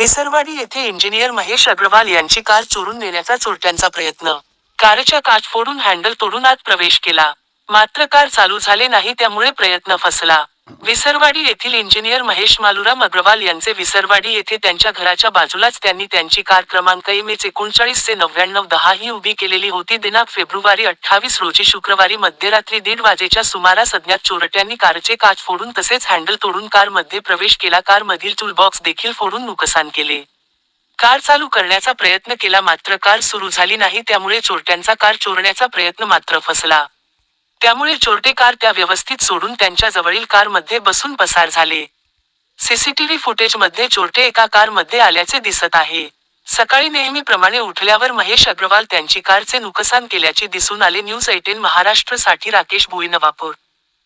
विसरवाडी येथे इंजिनियर महेश अग्रवाल यांची कार चोरून नेण्याचा चोरट्यांचा प्रयत्न. कारच्या काच फोडून हँडल तोडून आत प्रवेश केला. मात्र कार चालू झाले नाही त्यामुळे प्रयत्न फसला. विसरवाडी येथील इंजिनियर महेश मालुराम अग्रवाल यांचे विसरवाडी येथे त्यांच्या घराच्या बाजूलाच त्यांनी त्यांची कार क्रमांक एम एच एकोणचाळीस ते नव्याण्णव दहा ही उभी केलेली होती. दिनांक फेब्रुवारी अठ्ठावीस रोजी शुक्रवारी मध्यरात्री दीड वाजेच्या सुमारास अज्ञात चोरट्यांनी कारचे काच फोडून तसेच हँडल तोडून कारमध्ये प्रवेश केला. कारमधील टूलबॉक्स देखील फोडून नुकसान केले. कार चालू करण्याचा प्रयत्न केला मात्र कार सुरू झाली नाही. त्यामुळे चोरट्यांचा कार चोरण्याचा प्रयत्न मात्र फसला. त्यामुळे चोरटे कार त्या व्यवस्थित सोडून त्यांच्या जवळील कारमध्ये बसून पसार झाले. सीसीटीव्ही फुटेजमध्ये चोरटे एका कारमध्ये आल्याचे दिसत आहे. सकाळी नेहमीप्रमाणे उठल्यावर महेश अग्रवाल त्यांची कारचे नुकसान केल्याचे दिसून आले. न्यूज एटीन महाराष्ट्रसाठी राकेश भुईनवापूर.